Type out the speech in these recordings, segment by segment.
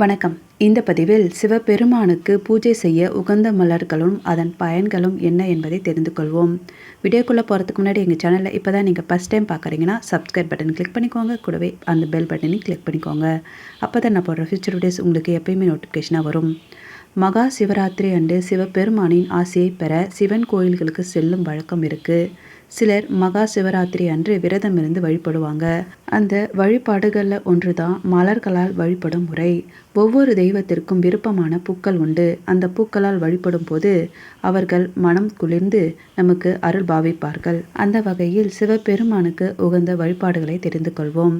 வணக்கம். இந்த பதிவில் சிவபெருமானுக்கு பூஜை செய்ய உகந்த மலர்களும் அதன் பயன்களும் என்ன என்பதை தெரிந்து கொள்வோம். வீடியோக்குள்ளே போகிறதுக்கு முன்னாடி எங்கள் சேனலில் இப்போ தான் நீங்கள் ஃபஸ்ட் டைம் பார்க்குறீங்கன்னா சப்ஸ்கிரைப் பட்டன் கிளிக் பண்ணிக்கோங்க. கூடவே அந்த பெல் பட்டனையும் கிளிக் பண்ணிக்கோங்க. அப்போ தான் நான் போடுற ஃபியூச்சர் வீடியோஸ் உங்களுக்கு எப்பயுமே நோட்டிஃபிகேஷனாக வரும். மகா சிவராத்திரி அன்று சிவபெருமானின் ஆசையை பெற சிவன் கோயில்களுக்கு செல்லும் வழக்கம் இருக்குது சிலர் மகா சிவராத்திரி அன்று விரதம் இருந்து வழிபடுவாங்க. அந்த வழிபாடுகளில் ஒன்று தான் மலர்களால் வழிபடும் முறை. ஒவ்வொரு தெய்வத்திற்கும் விருப்பமான பூக்கள் உண்டு. அந்த பூக்களால் வழிபடும் போது அவர்கள் மனம் குளிர்ந்து நமக்கு அருள் பாவிப்பார்கள். அந்த வகையில் சிவபெருமானுக்கு உகந்த வழிபாடுகளை தெரிந்து கொள்வோம்.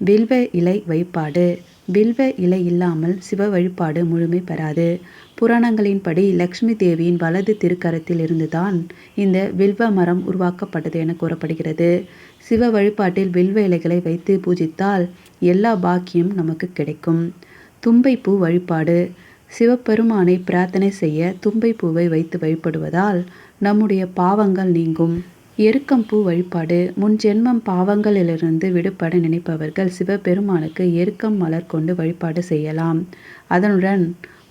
வில்வ இலை வழிபாடு. வில்வ இலை இல்லாமல் சிவ வழிபாடு முழுமை பெறாது. புராணங்களின்படி லக்ஷ்மி தேவியின் வலது திருக்கரத்தில் இருந்துதான் இந்த வில்வ மரம் உருவாக்கப்பட்டது என கூறப்படுகிறது. சிவ வழிபாட்டில் வில்வ இலைகளை வைத்து பூஜித்தால் எல்லா பாக்கியம் நமக்கு கிடைக்கும். தும்பைப்பூ வழிபாடு. சிவபெருமானை பிரார்த்தனை செய்ய தும்பைப்பூவை வைத்து வழிபடுவதால் நம்முடைய பாவங்கள் நீங்கும். எருக்கம்பூ வழிபாடு முன் ஜென்மம் பாவங்களிலிருந்து விடுபட நினைப்பவர்கள் சிவபெருமானுக்கு எருக்கம் மலர் கொண்டு வழிபாடு செய்யலாம். அதனுடன்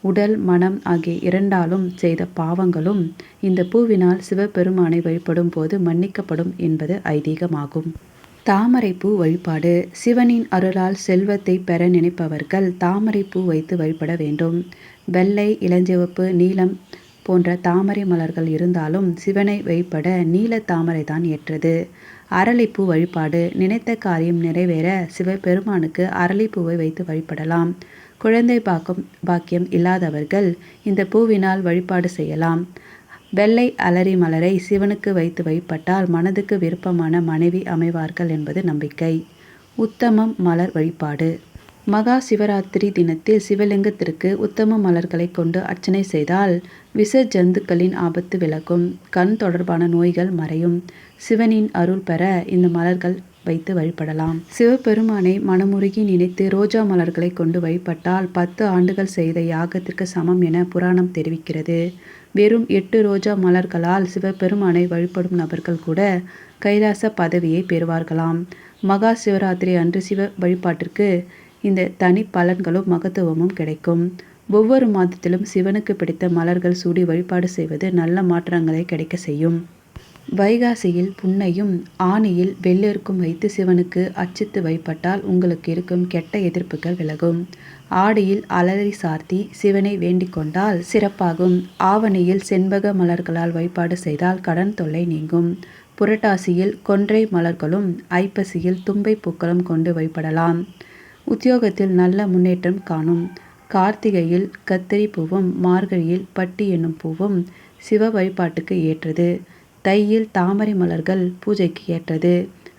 உடல் மனம் ஆகிய இரண்டாலும் செய்த பாவங்களும் இந்த பூவினால் சிவபெருமானை வழிபடும் போது மன்னிக்கப்படும் என்பது ஐதீகமாகும். தாமரைப்பூ வழிபாடு சிவனின் அருளால் செல்வத்தை பெற நினைப்பவர்கள் தாமரைப்பூ வைத்து வழிபட வேண்டும். வெள்ளை இளஞ்சிவப்பு நீலம் போன்ற தாமரை மலர்கள் இருந்தாலும் சிவனை வழிபட நீல தாமரை தான் ஏற்றது. அரளிப்பூ வழிபாடு நினைத்த காரியம் நிறைவேற சிவபெருமானுக்கு அரளிப்பூவை வைத்து வழிபடலாம். குழந்தை பாக்கம் பாக்கியம் இல்லாதவர்கள் இந்த பூவினால் வழிபாடு செய்யலாம். வெள்ளை அலரி மலரை சிவனுக்கு வைத்து வழிபட்டால் மனதுக்கு விருப்பமான மனைவி அமைவார்கள் என்பது நம்பிக்கை. உத்தமம் மலர் வழிபாடு. மகா சிவராத்திரி தினத்தில் சிவலிங்கத்திற்கு உத்தம மலர்களை கொண்டு அர்ச்சனை செய்தால் விஷ ஜந்துக்களின் ஆபத்து விலகும் கண் தொடர்பான நோய்கள் மறையும். சிவனின் அருள் பெற இந்த மலர்கள் வைத்து வழிபடலாம். சிவபெருமானை மனமுருகி நினைத்து ரோஜா மலர்களை கொண்டு வழிபட்டால் பத்து ஆண்டுகள் செய்த யாகத்திற்கு சமம் என புராணம் தெரிவிக்கிறது. வெறும் எட்டு ரோஜா மலர்களால் சிவபெருமானை வழிபடும் நபர்கள் கூட கைலாச பதவியை பெறுவார்களாம். மகா சிவராத்திரி அன்று சிவ வழிபாட்டிற்கு இந்த தனி பலன்களும் மகத்துவமும் கிடைக்கும். ஒவ்வொரு மாதத்திலும் சிவனுக்கு பிடித்த மலர்கள் சூடி வழிபாடு செய்வது நல்ல மாற்றங்களை கிடைக்க செய்யும். வைகாசியில் புன்னையும் ஆணியில் வெள்ளெருக்கும் வைத்து சிவனுக்கு அச்சித்து வைப்பட்டால் உங்களுக்கு இருக்கும் கெட்ட எதிர்ப்புகள் விலகும். ஆடியில் அலறி சார்த்தி சிவனை வேண்டிக் கொண்டால் சிறப்பாகும். ஆவணியில் செண்பக மலர்களால் வழிபாடு செய்தால் கடன் தொல்லை நீங்கும். புரட்டாசியில் கொன்றை மலர்களும் ஐப்பசியில் தும்பை பூக்களும் கொண்டு வழிபடலாம். உத்தியோகத்தில் நல்ல முன்னேற்றம் காணும். கார்த்திகையில் கத்திரி பூவும் மார்கழியில் பட்டி என்னும் பூவும் சிவ வழிபாட்டுக்கு ஏற்றது. தையில் தாமரை மலர்கள் பூஜைக்கு ஏற்றது.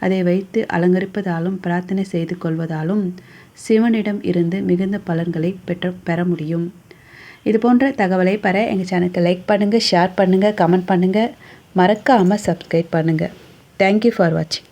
அதை வைத்து அலங்கரிப்பதாலும் பிரார்த்தனை செய்து கொள்வதாலும் சிவனிடம் இருந்து மிகுந்த பலன்களை பெற்ற பெற முடியும். இது போன்ற தகவலை பெற எங்கள் சேனலுக்கு லைக் பண்ணுங்கள் ஷேர் பண்ணுங்கள் கமெண்ட் பண்ணுங்கள் மறக்காமல் சப்ஸ்கிரைப் பண்ணுங்கள் தேங்க்யூ ஃபார் வாட்சிங்